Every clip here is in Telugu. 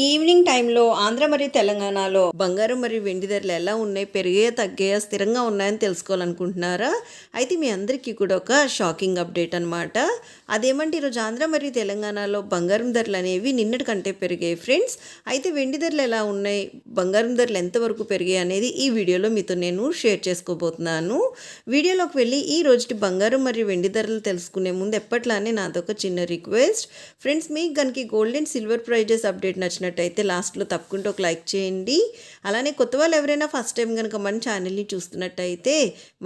ఈ ఈవినింగ్ టైంలో ఆంధ్ర మరియు తెలంగాణలో బంగారం మరియు వెండి ధరలు ఎలా ఉన్నాయి పెరిగే తగ్గాయా స్థిరంగా ఉన్నాయని తెలుసుకోవాలనుకుంటున్నారా? అయితే మీ అందరికీ కూడా ఒక షాకింగ్ అప్డేట్ అనమాట అదేమంటే ఈరోజు ఆంధ్ర మరియు తెలంగాణలో బంగారం ధరలు అనేవి నిన్నటి కంటే పెరిగాయి ఫ్రెండ్స్. అయితే వెండి ధరలు ఎలా ఉన్నాయి బంగారం ధరలు ఎంతవరకు పెరిగాయి అనేది ఈ వీడియోలో మీతో నేను షేర్ చేసుకోబోతున్నాను. వీడియోలోకి వెళ్ళి ఈ రోజుటి బంగారం మరియు వెండి ధరలు తెలుసుకునే ముందు ఎప్పట్లానే నాదొక చిన్న రిక్వెస్ట్. ఫ్రెండ్స్ మీకు కనుక gold and silver prices update నచ్చిన నచ్చినట్టయితే లాస్ట్లో తప్పకుండా ఒక లైక్ చేయండి. అలానే కొత్త వాళ్ళు ఎవరైనా ఫస్ట్ టైం కనుక మన ఛానల్ని చూస్తున్నట్టయితే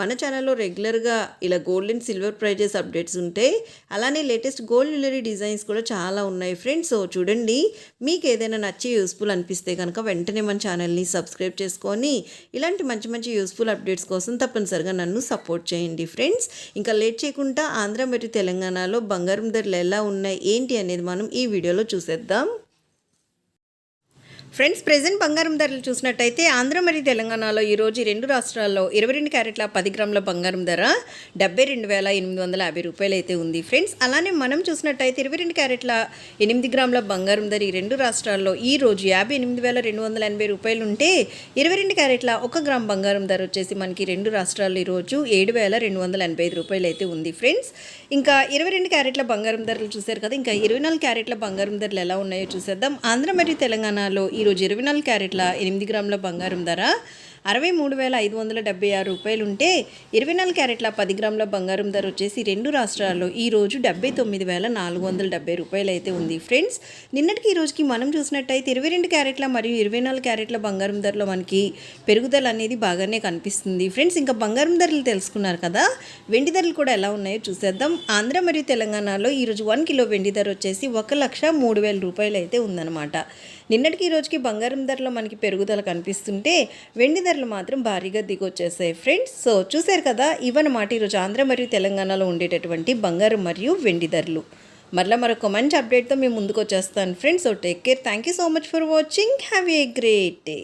మన ఛానల్లో రెగ్యులర్గా ఇలా gold and silver prices updates ఉంటాయి. అలానే లేటెస్ట్ గోల్డ్ జ్యువెలరీ డిజైన్స్ కూడా చాలా ఉన్నాయి ఫ్రెండ్స్. సో చూడండి మీకు ఏదైనా నచ్చి యూస్ఫుల్ అనిపిస్తే కనుక వెంటనే మన ఛానల్ని సబ్స్క్రైబ్ చేసుకొని ఇలాంటి మంచి మంచి యూస్ఫుల్ అప్డేట్స్ కోసం తప్పనిసరిగా నన్ను సపోర్ట్ చేయండి ఫ్రెండ్స్. ఇంకా లేట్ చేయకుండా ఆంధ్ర మరియు తెలంగాణలో బంగారం ధరలు ఎలా ఉన్నాయి ఏంటి అనేది మనం ఈ వీడియోలో చూసేద్దాం. ఫ్రెండ్స్ ప్రెజెంట్ బంగారం ధరలు చూసినట్టయితే ఆంధ్ర మరియు తెలంగాణలో ఈరోజు రెండు రాష్ట్రాల్లో ఇరవై రెండు క్యారెట్ల పది గ్రాముల బంగారం ధర డెబ్బై రెండు వేల ఎనిమిది వందల యాభై రూపాయలు అయితే ఉంది. ఫ్రెండ్స్ అలానే మనం చూసినట్టయితే ఇరవై రెండు క్యారెట్ల ఎనిమిది గ్రాముల బంగారం ధర ఈ రెండు రాష్ట్రాల్లో ఈ రోజు యాభై ఎనిమిది వేల రెండు వందల ఎనభై రూపాయలు ఉంటే ఇరవై రెండు క్యారెట్ల ఒక గ్రామ్ బంగారం ధర వచ్చేసి మనకి రెండు రాష్ట్రాల్లో ఈరోజు ఏడు వేల రెండు వందల ఎనభై ఐదు రూపాయలు అయితే ఉంది. ఫ్రెండ్స్ ఇంకా ఇరవై రెండు క్యారెట్ల బంగారం ధరలు చూశారు కదా ఇంకా ఇరవై నాలుగు క్యారెట్ల బంగారం ధరలు ఎలా ఉన్నాయో చూసేద్దాం. ఆంధ్ర మరియు తెలంగాణలో ఈరోజు ఇరవై నాలుగు క్యారెట్ల ఎనిమిది గ్రాముల బంగారం ధర. అరవై మూడు వేల ఐదు వందల డెబ్బై ఆరు రూపాయలు ఉంటే ఇరవై నాలుగు క్యారెట్ల పది గ్రాముల బంగారం ధర వచ్చేసి రెండు రాష్ట్రాల్లో ఈరోజు డెబ్బై తొమ్మిది వేల నాలుగు వందల డెబ్బై రూపాయలు అయితే ఉంది. ఫ్రెండ్స్ నిన్నటికి ఈ రోజుకి మనం చూసినట్టయితే ఇరవై రెండు క్యారెట్ల మరియు ఇరవై నాలుగు క్యారెట్ల బంగారం ధరలో మనకి పెరుగుదల అనేది బాగానే కనిపిస్తుంది. ఫ్రెండ్స్ ఇంకా బంగారం ధరలు తెలుసుకున్నారు కదా? వెండి ధరలు కూడా ఎలా ఉన్నాయో చూసేద్దాం. ఆంధ్ర మరియు తెలంగాణలో ఈరోజు వన్ కిలో వెండి ధర వచ్చేసి ఒక లక్ష మూడు వేల రూపాయలు అయితే ఉందన్నమాట. నిన్నటికి ఈ రోజుకి బంగారం ధరలో మనకి పెరుగుదల కనిపిస్తుంటే వెండి ధరలు మాత్రం భారీగా దిగొచ్చేసాయి. ఫ్రెండ్స్ సో చూశారు కదా ఇవన్నమాట ఈరోజు ఆంధ్ర మరియు తెలంగాణలో ఉండేటటువంటి బంగారం మరియు వెండి ధరలు. మరలా మరొక మంచి అప్డేట్తో మేము ముందుకు వచ్చేస్తాను friends so take care. Thank you so much for watching. Have a great day.